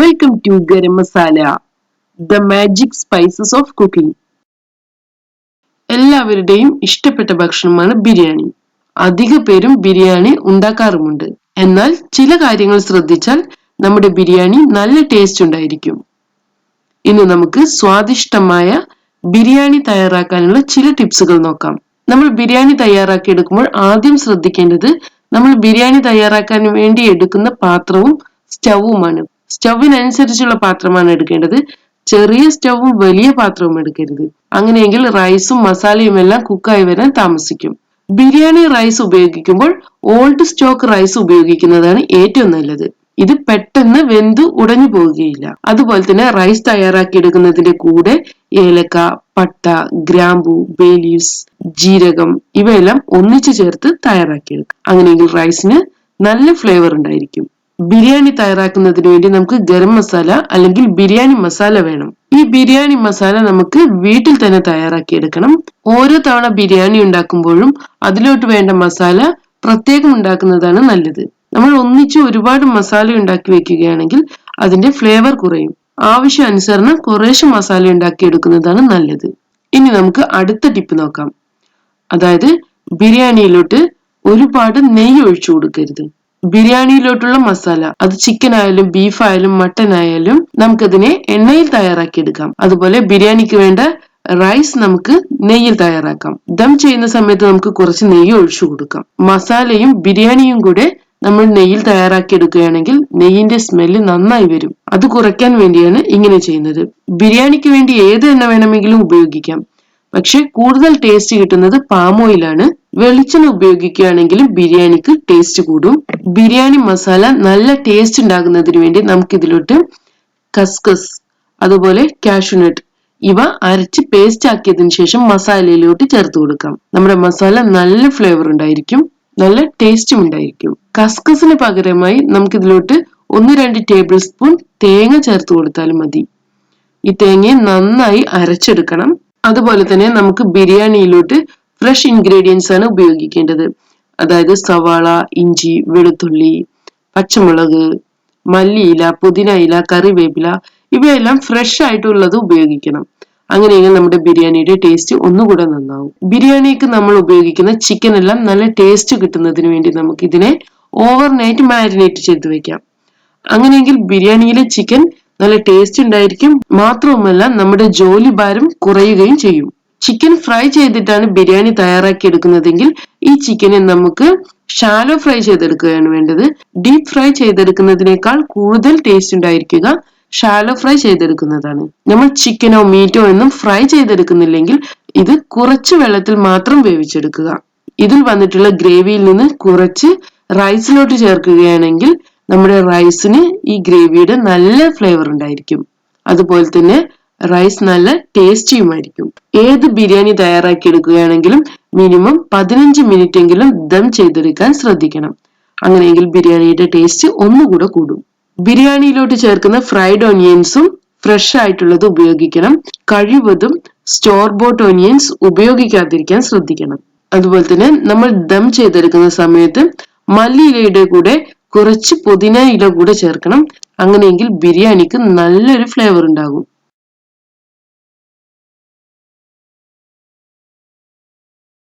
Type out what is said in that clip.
Welcome to garam masala the magic spices of cooking എല്ലാവരുടെയും ഇഷ്ടപ്പെട്ട ഭക്ഷണമാണ് ബിരിയാണി. അധിക പേരും ബിരിയാണി ഉണ്ടാക്കാറുമുണ്ട്. എന്നാൽ ചില കാര്യങ്ങൾ ശ്രദ്ധിച്ചാൽ നമ്മുടെ ബിരിയാണി നല്ല ടേസ്റ്റ് ഉണ്ടായിരിക്കും. ഇന്ന് നമുക്ക് സ്വാദിഷ്ടമായ ബിരിയാണി തയ്യാറാക്കാനുള്ള ചില ടിപ്സുകൾ നോക്കാം. നമ്മൾ ബിരിയാണി തയ്യാറാക്കി എടുക്കുമ്പോൾ ആദ്യം ശ്രദ്ധിക്കേണ്ടത് നമ്മൾ ബിരിയാണി തയ്യാറാക്കാൻ വേണ്ടി എടുക്കുന്ന പാത്രവും സ്റ്റൗവുമാണ്. സ്റ്റൗവിനനുസരിച്ചുള്ള പാത്രമാണ് എടുക്കേണ്ടത്. ചെറിയ സ്റ്റൗവും വലിയ പാത്രവും എടുക്കരുത്. അങ്ങനെയെങ്കിൽ റൈസും മസാലയും എല്ലാം കുക്കായി വരാൻ താമസിക്കും. ബിരിയാണി റൈസ് ഉപയോഗിക്കുമ്പോൾ ഓൾഡ് സ്റ്റോക്ക് റൈസ് ഉപയോഗിക്കുന്നതാണ് ഏറ്റവും നല്ലത്. ഇത് പെട്ടെന്ന് വെന്തു ഉടഞ്ഞു പോവുകയില്ല. അതുപോലെ തന്നെ റൈസ് തയ്യാറാക്കിയെടുക്കുന്നതിന്റെ കൂടെ ഏലക്ക പട്ട ഗ്രാമ്പു ബേലീവ്സ് ജീരകം ഇവയെല്ലാം ഒന്നിച്ചു ചേർത്ത് തയ്യാറാക്കിയെടുക്കും. അങ്ങനെയെങ്കിൽ റൈസിന് നല്ല ഫ്ലേവർ ഉണ്ടായിരിക്കും. ബിരിയാണി തയ്യാറാക്കുന്നതിന് വേണ്ടി നമുക്ക് ഗരം മസാല അല്ലെങ്കിൽ ബിരിയാണി മസാല വേണം. ഈ ബിരിയാണി മസാല നമുക്ക് വീട്ടിൽ തന്നെ തയ്യാറാക്കിയെടുക്കണം. ഓരോ തവണ ബിരിയാണി ഉണ്ടാക്കുമ്പോഴും അതിലോട്ട് വേണ്ട മസാല പ്രത്യേകം ഉണ്ടാക്കുന്നതാണ് നല്ലത്. നമ്മൾ ഒന്നിച്ച് ഒരുപാട് മസാല ഉണ്ടാക്കി വെക്കുകയാണെങ്കിൽ അതിന്റെ ഫ്ലേവർ കുറയും. ആവശ്യാനുസരണം കുറേശ്ശെ മസാല ഉണ്ടാക്കിയെടുക്കുന്നതാണ് നല്ലത്. ഇനി നമുക്ക് അടുത്ത ടിപ്പ് നോക്കാം. അതായത് ബിരിയാണിയിലോട്ട് ഒരുപാട് നെയ്യ് ഒഴിച്ചു കൊടുക്കരുത്. ബിരിയാണിയിലോട്ടുള്ള മസാല. അത് ചിക്കൻ ആയാലും ബീഫ് ആയാലും മട്ടൻ ആയാലും നമുക്കതിനെ എണ്ണയിൽ തയ്യാറാക്കി എടുക്കാം അതുപോലെ ബിരിയാണിക്ക് വേണ്ട റൈസ് നമുക്ക് നെയ്യിൽ തയ്യാറാക്കാം. ദം ചെയ്യുന്ന സമയത്ത് നമുക്ക് കുറച്ച് നെയ്യ് ഒഴിച്ചു കൊടുക്കാം. മസാലയും ബിരിയാണിയും കൂടെ നമ്മൾ നെയ്യിൽ തയ്യാറാക്കി എടുക്കുകയാണെങ്കിൽ നെയ്യിന്റെ സ്മെല്ല് നന്നായി വരും. അത് കുറയ്ക്കാൻ വേണ്ടിയാണ് ഇങ്ങനെ ചെയ്യുന്നത്. ബിരിയാണിക്ക് വേണ്ടി ഏത് എണ്ണ വേണമെങ്കിലും ഉപയോഗിക്കാം. പക്ഷെ കൂടുതൽ ടേസ്റ്റ് കിട്ടുന്നത് പാം ഓയിലാണ് വെളിച്ചെണ്ണ ഉപയോഗിക്കുകയാണെങ്കിലും ബിരിയാണിക്ക് ടേസ്റ്റ് കൂടും. ബിരിയാണി മസാല നല്ല ടേസ്റ്റ് ഉണ്ടാകുന്നതിന് വേണ്ടി നമുക്ക് ഇതിലോട്ട് കസ്കസ് അതുപോലെ കാഷ്യൂനട്ട് ഇവ അരച്ച് പേസ്റ്റ് ആക്കിയതിനു ശേഷം മസാലയിലോട്ട് ചേർത്ത് കൊടുക്കാം. നമ്മുടെ മസാല നല്ല ഫ്ലേവർ ഉണ്ടായിരിക്കും നല്ല ടേസ്റ്റും ഉണ്ടായിരിക്കും. കസ്കസിന് പകരമായി നമുക്ക് ഇതിലോട്ട് ഒന്ന് രണ്ട് ടേബിൾ സ്പൂൺ തേങ്ങ ചേർത്ത് കൊടുത്താലും മതി. ഈ തേങ്ങയെ നന്നായി അരച്ചെടുക്കണം. അതുപോലെ തന്നെ നമുക്ക് ബിരിയാണിയിലോട്ട് ഫ്രഷ് ഇൻഗ്രീഡിയൻസ് ആണ് ഉപയോഗിക്കേണ്ടത്. അതായത് സവാള ഇഞ്ചി വെളുത്തുള്ളി പച്ചമുളക് മല്ലിയില പുതിന ഇല കറിവേപ്പില ഇവയെല്ലാം ഫ്രഷ് ആയിട്ടുള്ളത് ഉപയോഗിക്കണം. അങ്ങനെയെങ്കിൽ നമ്മുടെ ബിരിയാണിയുടെ ടേസ്റ്റ് ഒന്നുകൂടെ നന്നാവും. ബിരിയാണിക്ക് നമ്മൾ ഉപയോഗിക്കുന്ന ചിക്കൻ എല്ലാം നല്ല ടേസ്റ്റ് കിട്ടുന്നതിന് വേണ്ടി നമുക്ക് ഇതിനെ ഓവർ നൈറ്റ് മാരിനേറ്റ് ചെയ്ത് വെക്കാം. അങ്ങനെയെങ്കിൽ ബിരിയാണിയിലെ ചിക്കൻ നല്ല ടേസ്റ്റ് ഉണ്ടായിരിക്കും. മാത്രവുമല്ല നമ്മുടെ ജോലി ഭാരം കുറയുകയും ചെയ്യും. ചിക്കൻ ഫ്രൈ ചെയ്തിട്ടാണ് ബിരിയാണി തയ്യാറാക്കി എടുക്കുന്നതെങ്കിൽ ഈ ചിക്കനെ നമുക്ക് ഷാലോ ഫ്രൈ ചെയ്തെടുക്കുകയാണ് വേണ്ടത്. ഡീപ് ഫ്രൈ ചെയ്തെടുക്കുന്നതിനേക്കാൾ കൂടുതൽ ടേസ്റ്റ് ഉണ്ടായിരിക്കുക ഷാലോ ഫ്രൈ ചെയ്തെടുക്കുന്നതാണ്. നമ്മൾ ചിക്കനോ മീറ്റോ ഒന്നും ഫ്രൈ ചെയ്തെടുക്കുന്നില്ലെങ്കിൽ ഇത് കുറച്ച് വെള്ളത്തിൽ മാത്രം വേവിച്ചെടുക്കുക. ഇതിൽ വന്നിട്ടുള്ള ഗ്രേവിയിൽ നിന്ന് കുറച്ച് റൈസിലോട്ട് ചേർക്കുകയാണെങ്കിൽ നമ്മുടെ റൈസിന് ഈ ഗ്രേവിയുടെ നല്ല ഫ്ലേവർ ഉണ്ടായിരിക്കും. അതുപോലെ തന്നെ റൈസ് നല്ല ടേസ്റ്റിയുമായിരിക്കും ഏത് ബിരിയാണി തയ്യാറാക്കി എടുക്കുകയാണെങ്കിലും മിനിമം പതിനഞ്ച് മിനിറ്റ് എങ്കിലും ദം ചെയ്തെടുക്കാൻ ശ്രദ്ധിക്കണം. അങ്ങനെയെങ്കിൽ ബിരിയാണിയുടെ ടേസ്റ്റ് ഒന്നുകൂടെ കൂടും. ബിരിയാണിയിലോട്ട് ചേർക്കുന്ന ഫ്രൈഡ് ഓണിയൻസും ഫ്രഷ് ആയിട്ടുള്ളത് ഉപയോഗിക്കണം. കഴിവതും സ്റ്റോർ ബോട്ട് ഓണിയൻസ് ഉപയോഗിക്കാതിരിക്കാൻ ശ്രദ്ധിക്കണം. അതുപോലെ തന്നെ നമ്മൾ ദം ചെയ്തെടുക്കുന്ന സമയത്ത് മല്ലിയിലയുടെ കൂടെ കുറച്ച് പുതിന ഇല കൂടെ ചേർക്കണം. അങ്ങനെയെങ്കിൽ ബിരിയാണിക്ക് നല്ലൊരു ഫ്ലേവർ ഉണ്ടാകും.